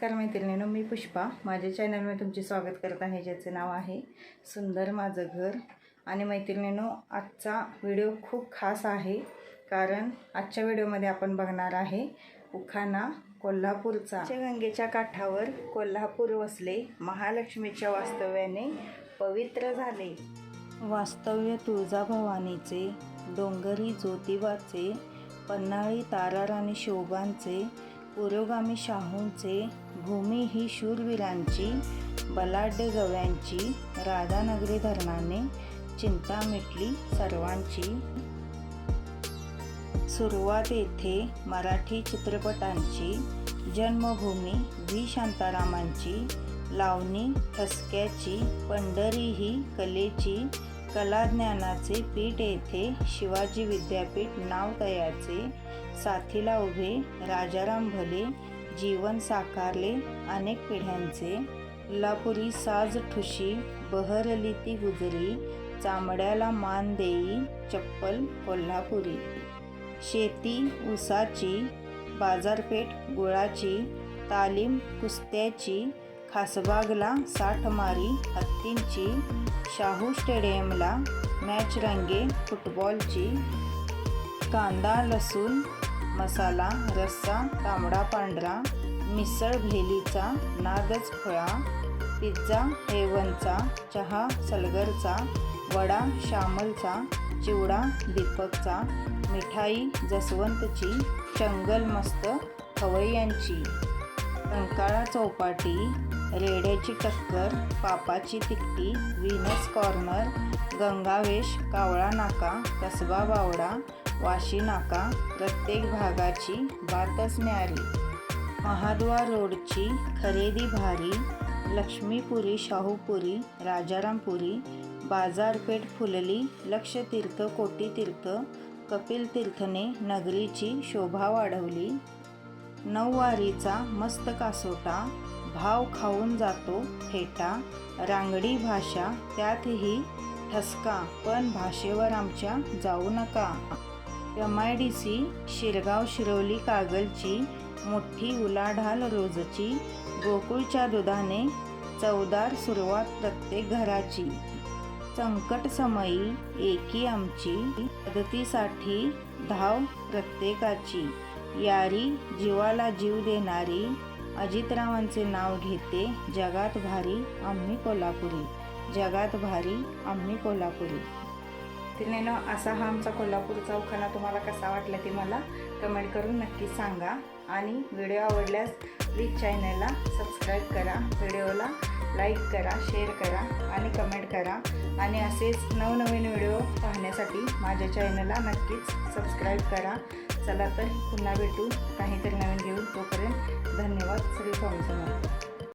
नमस्कार मैत्रिणीनो मी पुष्पा. माझ्या चॅनलमध्ये तुमचे स्वागत करत आहे ज्याचे नाव आहे सुंदर माझं घर. आणि मैत्रिणीनो आजचा व्हिडिओ खूप खास आहे कारण आजच्या व्हिडिओमध्ये आपण बघणार आहे उखाणा कोल्हापूरचा. गंगेच्या काठावर कोल्हापूर वसले महालक्ष्मीच्या वास्तव्याने पवित्र झाले. वास्तव्य तुळजाभवानीचे डोंगरी ज्योतिबाचे पन्हाळी ताराराणी शोभांचे पुरोगामी शाहूंचे भूमी ही शूरवीरांची बलाढ्य गव्यांची राधानगरी धरणाने चिंता मिटली सर्वांची. सुरुवात येथे मराठी चित्रपटांची जन्मभूमी व्ही. शांतारामांची लावणी ठसक्याची पंढरी ही कलेची कलाज्ञानाचे पीठ येथे शिवाजी विद्यापीठ नाव तयाचे साथीला उभे राजाराम भले जीवन साकारले अनेक पिढ्यांचे. कोल्हापुरी साज ठुशी बहरली ती गुजरी चामड्याला मान देई चप्पल कोल्हापुरी. शेती ऊसाची बाजारपेठ गुळाची तालीम कुस्त्याची खासबागला साठमारी हत्तींची शाहू स्टेडियमला मॅच रंगे फुटबॉलची कांदा लसूण मसाला रस्सा तांबडा पांढरा मिसळ भेलीचा नादच फळा पिझ्झा हेवनचा चहा सलगरचा वडा श्यामलचा चिवडा दीपकचा मिठाई जसवंतची चंगल मस्त खवय्यांची कंकाळा चौपाटी रेड्याची टक्कर पापाची तिकटी व्हीनस कॉर्नर गंगावेश कावळा नाका कसबा बावडा वाशी नाका प्रत्येक भागाची बातच न्यारी महाद्वार रोडची खरेदी भारी लक्ष्मीपुरी शाहूपुरी राजारामपुरी बाजारपेठ फुलली लक्षतीर्थ कोटीतीर्थ कपिल तीर्थने नगरीची शोभा वाढवली. नऊवारीचा मस्त कासोटा भाव खाऊन जातो फेटा रांगडी भाषा त्यातही ठसका पण भाषेवर आमच्या जाऊ नका. M I D C Shirgaon Shirwali कागलची मोठी उलाढाल रोजची गोकुळच्या दुधाने चवदार सुरुवात प्रत्येक घराची. संकट समयी एकी आमची मदतीसाठी धाव प्रत्येकाची. यारी जीवाला जीव देणारी अजितरावांचे नाव घेते जगात भारी आम्ही कोल्हापुरी. जगात भारी आम्ही कोल्हापुरी. तिने असा हा आमचा कोल्हापूरचा उखाणा तुम्हाला कसा वाटला ते मला कमेंट करून नक्की सांगा. आणि व्हिडिओ आवडल्यास प्लीज चॅनलला सबस्क्राईब करा व्हिडिओला लाईक करा शेअर करा आणि कमेंट करा. आणि असेच नवनवीन व्हिडिओ पाहण्यासाठी माझ्या चॅनलला नक्कीच सबस्क्राईब करा. चला तर पुन्हा भेटू. काहीतरी नवीन घेऊन तोपर्यंत धन्यवाद. श्री स्वामी समर्थ.